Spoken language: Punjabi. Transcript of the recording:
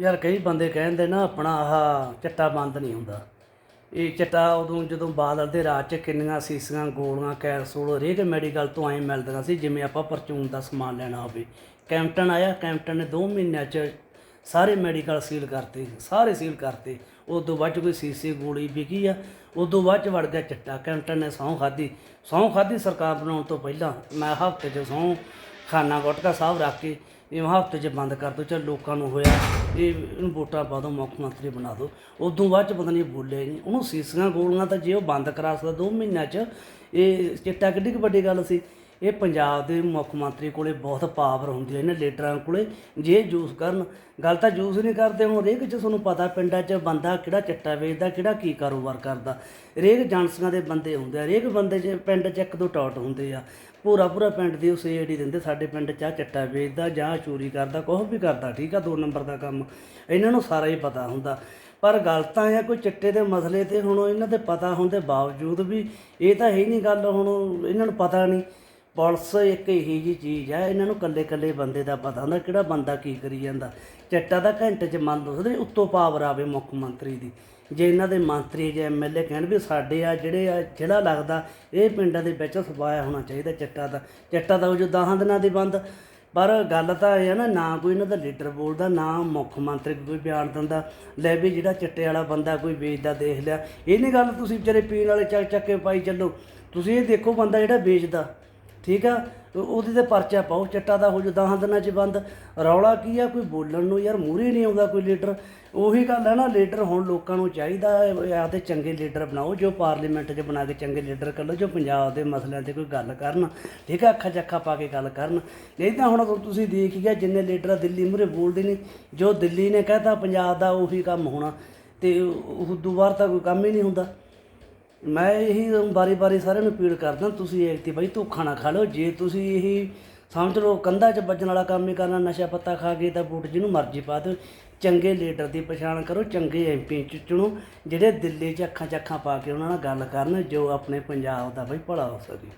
ਯਾਰ ਕਈ ਬੰਦੇ ਕਹਿੰਦੇ ਨਾ ਆਪਣਾ ਆਹ ਚਿੱਟਾ ਬੰਦ ਨਹੀਂ ਹੁੰਦਾ। ਇਹ ਚਿੱਟਾ ਉਦੋਂ ਜਦੋਂ ਬਾਦਲ ਦੇ ਰਾਜ 'ਚ ਕਿੰਨੀਆਂ ਸੀਸੀਆਂ, ਗੋਲੀਆਂ ਕੈਪਸੂਲ ਹਰੇਕ ਮੈਡੀਕਲ ਤੋਂ ਐਂ ਮਿਲਦੀਆਂ ਸੀ ਜਿਵੇਂ ਆਪਾਂ ਪਰਚੂਨ ਦਾ ਸਮਾਨ ਲੈਣਾ ਹੋਵੇ। ਕੈਂਪਟਨ ਆਇਆ, ਕੈਂਪਟਨ ਨੇ 2 ਮਹੀਨਿਆਂ 'ਚ ਸਾਰੇ ਮੈਡੀਕਲ ਸੀਲ ਕਰਤੇ, ਸਾਰੇ ਸੀਲ ਕਰਤੇ। ਉਦੋਂ ਬਾਅਦ 'ਚ ਕੋਈ ਸੀਸੀ ਗੋਲੀ ਵਿਕੀ ਆ, ਉਦੋਂ ਬਾਅਦ ਚ ਵੜ ਗਿਆ ਚਿੱਟਾ। ਕੈਂਪਟਨ ਨੇ ਸਹੁੰ ਖਾਧੀ। ਸਹੁੰ ਖਾਧੀ ਸਰਕਾਰ ਬਣਾਉਣ ਤੋਂ ਪਹਿਲਾਂ। ਮੈਂ ਹਫ਼ਤੇ 'ਚ ਸਹੁੰ, ਖਾਨਾ ਗੁਟਕਾ ਸਾਹਿਬ ਰੱਖ ਕੇ ਇਹ ਹਫ਼ਤੇ 'ਚ ਬੰਦ ਕਰ ਦੋ, ਚਲ ਲੋਕਾਂ ਨੂੰ ਹੋਇਆ। ਇਹ ਇਹਨੂੰ ਵੋਟਾਂ ਪਾ ਦਿਓ, ਮੁੱਖ ਮੰਤਰੀ ਬਣਾ ਦਿਓ। ਉਦੋਂ ਬਾਅਦ ਚ ਪਤਾ ਨਹੀਂ ਬੋਲਿਆ ਨਹੀਂ। ਉਹਨੂੰ ਸੀਸੀਆਂ ਗੋਲੀਆਂ ਤਾਂ ਜੇ ਉਹ ਬੰਦ ਕਰਾ ਸਕਦਾ 2 ਮਹੀਨਿਆਂ 'ਚ। ਇਹ ਚਿੱਟਾ ਕਿੱਡੀ ਕੁ ਵੱਡੀ ਗੱਲ ਸੀ? ਇਹ ਪੰਜਾਬ ਦੇ ਮੁੱਖ ਮੰਤਰੀ ਕੋਲੇ ਬਹੁਤ ਪਾਵਰ ਹੁੰਦੀ ਹੈ ਇਹਨਾਂ ਲੀਡਰਾਂ ਕੋਲੇ, ਜੇ ਜੂਸ ਕਰਨ। ਗੱਲ ਤਾਂ ਜੂਸ ਨਹੀਂ ਕਰਦੇ ਹੁਣ ਹਰੇਕ ਚ ਤੁਹਾਨੂੰ ਪਤਾ ਪਿੰਡਾਂ 'ਚ ਬੰਦਾ ਕਿਹੜਾ ਚੱਟਾ ਵੇਚਦਾ, ਕਿਹੜਾ ਕੀ ਕਾਰੋਬਾਰ ਕਰਦਾ। ਹਰੇਕ ਏਜੰਸੀਆਂ ਦੇ ਬੰਦੇ ਹੁੰਦੇ ਆ ਹਰੇਕ ਬੰਦੇ 'ਚ ਪਿੰਡ 'ਚ ਇੱਕ ਦੋ ਟੌਟ ਹੁੰਦੇ ਆ। ਪੂਰਾ ਪੂਰਾ ਪਿੰਡ ਦੀ ਉਸੇ ਏਡੀ ਦਿੰਦੇ, ਸਾਡੇ ਪਿੰਡ 'ਚ ਆ ਚੱਟਾ ਵੇਚਦਾ, ਜਾਂ ਚੋਰੀ ਕਰਦਾ, ਕੁਛ ਵੀ ਕਰਦਾ, ਠੀਕ ਆ, ਦੋ ਨੰਬਰ ਦਾ ਕੰਮ। ਇਹਨਾਂ ਨੂੰ ਸਾਰਾ ਹੀ ਪਤਾ ਹੁੰਦਾ। ਪਰ ਗੱਲ ਤਾਂ ਆ, ਕੋਈ ਚਿੱਟੇ ਦੇ ਮਸਲੇ ਤੇ ਹੁਣ ਇਹਨਾਂ ਦੇ ਪਤਾ ਹੋਣ ਦੇ ਬਾਵਜੂਦ ਵੀ ਇਹ ਤਾਂ ਹੈ ਹੀ ਨਹੀਂ ਗੱਲ, ਹੁਣ ਇਹਨਾਂ ਨੂੰ ਪਤਾ ਨਹੀਂ। ਪੁਲਿਸ ਇੱਕ ਇਹੀ ਜੀ ਚੀਜ਼ ਹੈ, ਇਹਨਾਂ ਨੂੰ ਕੱਲੇ ਕੱਲੇ ਬੰਦੇ ਦਾ ਪਤਾ ਹੁੰਦਾ, ਕਿਹੜਾ ਬੰਦਾ ਕੀ ਕਰੀ ਜਾਂਦਾ। ਚੱਟਾ ਦਾ ਘੰਟੇ 'ਚ ਮੰਨ ਦੋ ਉੱਤੋਂ ਪਾਵਰ ਆਵੇ ਮੁੱਖ ਮੰਤਰੀ ਦੀ। ਜੇ ਇਹਨਾਂ ਦੇ ਮੰਤਰੀ, ਜੇ ਐਮਐਲਏ ਕਹਿਣ ਵੀ ਸਾਡੇ ਆ ਜਿਹੜੇ ਆ ਜਿਹੜਾ ਲੱਗਦਾ, ਇਹ ਪਿੰਡਾਂ ਦੇ ਵਿੱਚ ਸਫਾਇਆ ਹੋਣਾ ਚਾਹੀਦਾ ਚੱਟਾ ਦਾ। ਚੱਟਾ ਦਾ ਉਹ ਜੋ 10 ਦਿਨਾਂ ਦੀ ਬੰਦ। ਪਰ ਗੱਲ ਤਾਂ ਇਹ ਹੈ ਨਾ ਨਾ ਕੋਈ ਇਹਨਾਂ ਦਾ ਲੀਡਰ ਬੋਲਦਾ, ਨਾ ਮੁੱਖ ਮੰਤਰੀ ਕੋਈ ਬਿਆਨ ਦਿੰਦਾ। ਲੈ ਵੀ ਜਿਹੜਾ ਚਿੱਟੇ ਵਾਲਾ ਬੰਦਾ ਕੋਈ ਵੇਚਦਾ, ਦੇਖ ਲਿਆ। ਇਹ ਨਹੀਂ ਗੱਲ ਤੁਸੀਂ ਵਿਚਾਰੇ ਪੀਣ ਵਾਲੇ ਚੱਕ ਚੱਕ ਕੇ ਪਾਈ ਚੱਲੋ। ਤੁਸੀਂ ਇਹ ਦੇਖੋ ਬੰਦਾ ਜਿਹੜਾ ਵੇਚਦਾ। ਠੀਕ ਆ? ਉਹਦੇ ਤੇ ਪਰਚਾ ਪਾਓ, ਚਿੱਟਾ ਦਾ ਹੋ ਜੋ 10 ਦਿਨਾਂ 'ਚ ਬੰਦ। ਰੌਲਾ ਕੀ ਆ? ਕੋਈ ਬੋਲਣ ਨੂੰ ਯਾਰ ਮੂਹਰੇ ਨਹੀਂ ਆਉਂਦਾ ਕੋਈ ਲੀਡਰ। ਉਹੀ ਗੱਲ ਹੈ ਨਾ, ਲੀਡਰ ਹੁਣ ਲੋਕਾਂ ਨੂੰ ਚਾਹੀਦਾ ਹੈ ਆਪਦੇ ਚੰਗੇ ਲੀਡਰ ਬਣਾਓ, ਜੋ ਪਾਰਲੀਮੈਂਟ 'ਚ ਬਣਾ ਕੇ ਚੰਗੇ ਲੀਡਰ ਕਰ ਲਓ, ਜੋ ਪੰਜਾਬ ਦੇ ਮਸਲਿਆਂ ਤੇ ਕੋਈ ਗੱਲ ਕਰਨ। ਠੀਕ ਆ? ਅੱਖਾਂ ਚੱਖਾ ਪਾ ਕੇ ਗੱਲ ਕਰਨ। ਨਹੀਂ ਤਾਂ ਹੁਣ ਤੁਸੀਂ ਦੇਖ ਹੀ ਗਿਆ, ਜਿੰਨੇ ਲੀਡਰ ਦਿੱਲੀ ਮੂਹਰੇ ਬੋਲਦੇ ਨੇ, ਜੋ ਦਿੱਲੀ ਨੇ ਕਹਿਤਾ ਪੰਜਾਬ ਦਾ ਉਹੀ ਕੰਮ ਹੋਣਾ। ਤੇ ਉਹ ਦੁਬਾਰਾ ਤਾਂ ਕੋਈ ਕੰਮ ਹੀ ਨਹੀਂ ਹੁੰਦਾ। ਮੈਂ ਇਹੀ ਬਾਰੀ-ਬਾਰੀ ਸਾਰਿਆਂ ਨੂੰ ਅਪੀਲ ਕਰਦਾ, ਤੁਸੀਂ ਐਕਤੀ ਬਾਈ ਧੋਖਾ ਨਾ ਖਾ ਲਓ। ਜੇ ਤੁਸੀਂ ਇਹੀ ਸਮਝ ਲਓ ਕੰਧਾਂ 'ਚ ਵੱਜਣ ਵਾਲਾ ਕੰਮ ਹੀ ਕਰਨਾ, ਨਸ਼ਾ ਪੱਤਾ ਖਾ ਕੇ ਤਾਂ ਵੋਟ ਜਿਹਨੂੰ ਮਰਜ਼ੀ ਪਾ ਦਿਓ। ਚੰਗੇ ਲੀਡਰ ਦੀ ਪਛਾਣ ਕਰੋ, ਚੰਗੇ ਐਮਪੀ ਚ ਚੁਣੋ, ਜਿਹੜੇ ਦਿੱਲੀ 'ਚ ਅੱਖਾਂ 'ਚ ਅੱਖਾਂ ਪਾ ਕੇ ਉਹਨਾਂ ਨਾਲ ਗੱਲ ਕਰਨ, ਜੋ ਆਪਣੇ ਪੰਜਾਬ ਦਾ ਬਈ ਭਲਾ ਹੋ ਸਕੇ।